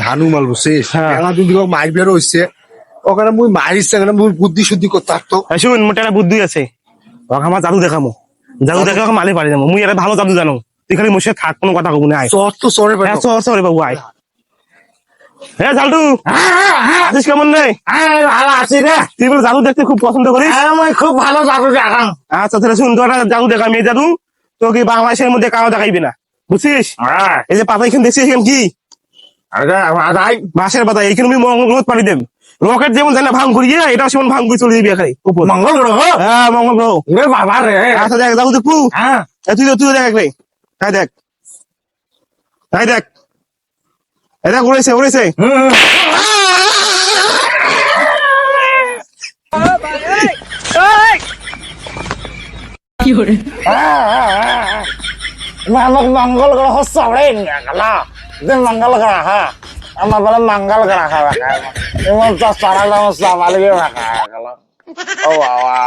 ঝানু মাল। এলা যদি মাইর বের হইছে। ওখানে মুই মারিছে মুই বুদ্ধি শুদ্ধি করতে পারতো? শুন মোটা একটা বুদ্ধি আছে। ওকে আমার জাদু দেখামো জাদু দেখে ওকে মালি পারি যাব। মুই এটা ভালো জাদু জানো। তুই খালি মুসে থাক কোনো কথা কব না আয় চর তো চরে হ্যাঁ পেটো সর সরে বাবু আয় হ্যাঁ জালটু। আছিস কেমন নেই? ভালো আছি রে তুই বলে জাদু দেখতে খুব পছন্দ করিস? আমি খুব ভালো জাদু দেখাম। আচ্ছা তাহলে শুন তোর জাদু দেখাম এই জাদু। তোকে বাংলাদেশের মধ্যে কারও দেখাইবে না? বুঝছিস? হ্যাঁ এই যে পাতা এখানে দেখছিস এখানে কি? বাঁশের পাতা এইখানে আমি মঙ্গল পানি দেব। রকেট যেমন জানা ভাঙ করিয়ে এটা সেমন ভাঙ করে চলে যাবি এখানে উপর। মঙ্গল গ্রহ? হ্যাঁ মঙ্গল গ্রহ। রে বাবা রে। আচ্ছা দেখ জাদু দেখু হ্যাঁ। এ তুই তুই দেখ রে তাই দেখ। তাই দেখ। দেখ উড়েছে উড়েছে। হুম। মানুষ মঙ্গল গ্রহ চড়ে গেল যে মঙ্গল গ্রহ আমার বলে মঙ্গল গ্রহ এমন তো চড়ালাম সামালিকে রাখা গেল। ও বাবা।